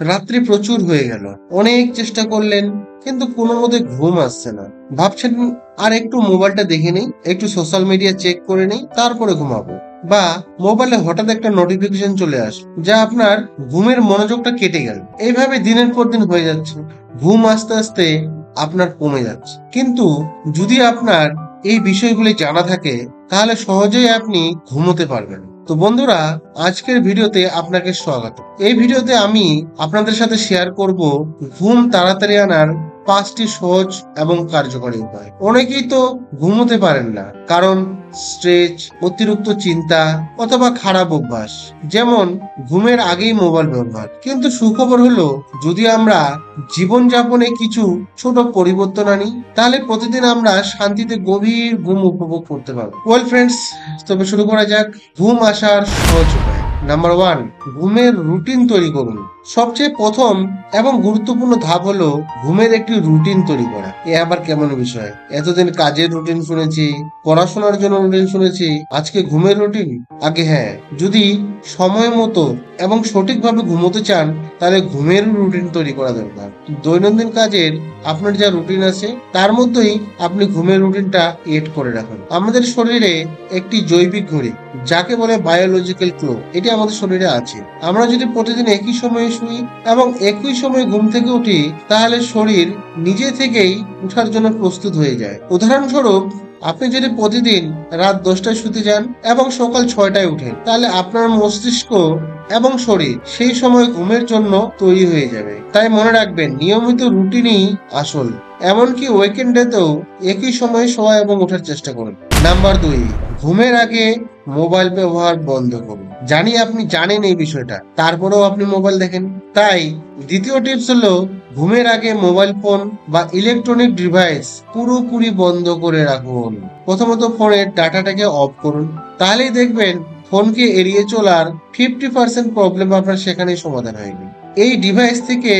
রাত্রি প্রচুর হয়ে গেল। অনেক চেষ্টা করলেন, কিন্তু কোনো মতে ঘুম আসছে না। ভাবছেন, আর একটু মোবাইলটা দেখে নেই, একটু সোশ্যাল মিডিয়া চেক করে নেই, তারপরে ঘুমাবো। বা, মোবাইলে হঠাৎ একটা নোটিফিকেশন চলে আসে, যা আপনার ঘুমের মনোযোগটা কেটে গেল। এইভাবে দিনের পর দিন হয়ে যাচ্ছে। ঘুম আস্তে আস্তে আপনার কমে যাচ্ছে। কিন্তু যদি আপনার এই বিষয়গুলি জানা থাকে, তাহলে সহজেই আপনি ঘুমোতে পারবেন। তো বন্ধুরা, আজকের ভিডিওতে আপনাকে স্বাগত। এই ভিডিওতে আমি আপনাদের সাথে শেয়ার করব ঘুম তাড়াতাড়ি আনার পাঁচটি সহজ এবং কার্যকরী উপায়। অনেকেই তো ঘুমোতে পারেন না, কারণ স্ট্রেচ, অতিরিক্ত চিন্তা অথবা খারাপ অভ্যাস, যেমন ঘুমের আগেই মোবাইল ব্যবহার। কিন্তু সুখবর হলো, যদি আমরা জীবনযাপনে কিছু ছোট পরিবর্তন আনি, তাহলে প্রতিদিন আমরা শান্তিতে গভীর ঘুম উপভোগ করতে পারব। ওয়েল ফ্রেন্ডস তবে শুরু করা যাক ঘুম আসার সহজ উপায়। নাম্বার ওয়ান ঘুমের রুটিন তৈরি করুন। সবচেয়ে প্রথম এবং গুরুত্বপূর্ণ ধাপ হলো ঘুমের একটি রুটিন তৈরি করা। এ আবার কেমন বিষয়? এতদিন কাজের রুটিন শুনেছি, পড়াশোনার জন্য রুটিন শুনেছি, আজকে ঘুমের রুটিন? আগে হ্যাঁ যদি সময় মতো এবং সঠিকভাবে ঘুমোতে চান, তাহলে ঘুমের রুটিন তৈরি করা দরকার। দৈনন্দিন কাজের আপনার যা রুটিন আছে, তার মধ্যেই আপনি ঘুমের রুটিনটা এড করে রাখুন। আমাদের শরীরে একটি জৈবিক ঘড়ি, যাকে বলে বায়োলজিক্যাল ক্লো এটি আমাদের শরীরে আছে। আমরা যদি প্রতিদিন একই সময়ে শুই এবং একই সময় ঘুম থেকে উঠি, তাহলে শরীর নিজে থেকেই উঠার জন্য প্রস্তুত হয়ে যায়। উদাহরণস্বরূপ, আপনি যদি প্রতিদিন রাত দশটায় শুতে যান এবং সকাল ছয়টায় উঠেন, তাহলে আপনার মস্তিষ্ক এবং শরীর সেই সময় ঘুমের জন্য তৈরি হয়ে যাবে। তাই মনে রাখবেন, নিয়মিত রুটিনই আসল। এমনকি উইকেন্ডেতেও একই সময়ে শোয়া এবং ওঠার চেষ্টা করুন। নাম্বার দুই, ঘুমের আগে মোবাইল ব্যবহার বন্ধ করুন। জানি আপনি জানেন এই বিষয়টা। তারপরেও আপনি মোবাইল দেখেন। তাই দ্বিতীয় টিপস হলো, ঘুমের আগে মোবাইল ফোন বা ইলেকট্রনিক ডিভাইস পুরোপুরি বন্ধ করে রাখুন। প্রথমত ফোনের ডাটাটাকে অফ করুন। তাহলেই দেখবেন ফোনকে এড়িয়ে চলার ফিফটি পার্সেন্ট প্রবলেম আপনার সেখানেই সমাধান হয়ে গেল এই ডিভাইস থেকে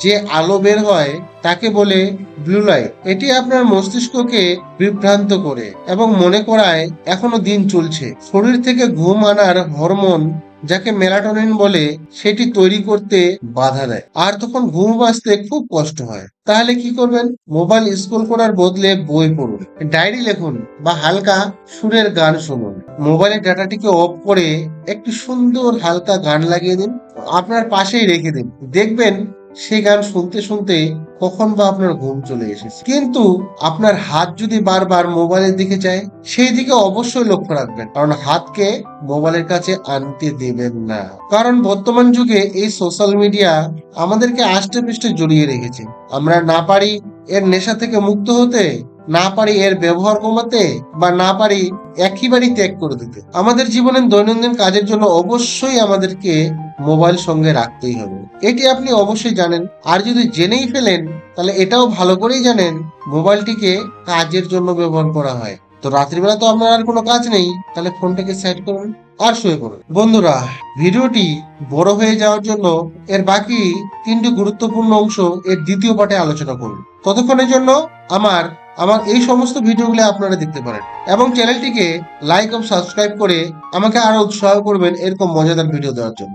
যে আলো বের হয়, তাকে বলে ব্লু লাইট এটি আপনার মস্তিষ্ককে বিভ্রান্ত করে এবং মনে করায়, এখনও দিন চলছে। শরীর থেকে ঘুম আনার হরমোন, যাকে মেলাটোনিন বলে, সেটি তৈরি করতে বাধা দেয়। আর তখন ঘুম আসতে খুব কষ্ট হয়। তাহলে কি করবেন? মোবাইল স্কুল করার বদলে বই পড়ুন। ডায়েরি লিখুন বা হালকা সুরের গান শুনুন। মোবাইলের ডাটাটিকে অফ করে একটি সুন্দর হালকা গান লাগিয়ে দিন। আপনার পাশেই রেখে দিন। দেখবেন সেই গান শুনতে শুনতে কখন বা আপনার ঘুম চলে এসেছে। কিন্তু আপনার হাত যদি বারবার মোবাইলের দিকে যায়, সেই দিকে অবশ্যই লক্ষ্য রাখবেন। কারণ হাতকে মোবাইলের কাছে আনতে দেবেন না। কারণ বর্তমান যুগে এই সোশ্যাল মিডিয়া আমাদেরকে আষ্টে পৃষ্ঠে জড়িয়ে রেখেছে। আমরা না পারি এর নেশা থেকে মুক্ত হতে না পারি এর ব্যবহার কমাতে বা না পারি একেবারেই ত্যাগ করে দিতে। আমাদের জীবনের দৈনন্দিন কাজের জন্য অবশ্যই আমাদেরকে মোবাইল সঙ্গে রাখতেই হবে। এটি আপনি অবশ্যই জানেন। আর যদি জেনেই ফেলেন, তাহলে এটাও ভালো করেই জানেন মোবাইলটিকে কাজের জন্য ব্যবহার করা হয়। তো রাত্রিবেলা তো আপনার আর কোনো কাজ নেই, তাহলে ফোনটাকে সেট করুন আর শুয়ে পড়ুন। বন্ধুরা, ভিডিওটি বড় হয়ে যাওয়ার জন্য এর বাকি তিনটি গুরুত্বপূর্ণ অংশ এর দ্বিতীয় পাঠে আলোচনা করুন ততক্ষণের জন্য আমার আমার এই সমস্ত ভিডিওগুলো আপনারা দেখতে পারেন। এবং চ্যানেলটিকে লাইক ও সাবস্ক্রাইব করে আমাকে আরও উৎসাহ করবেন এরকম মজাদার ভিডিও দেওয়ার জন্য।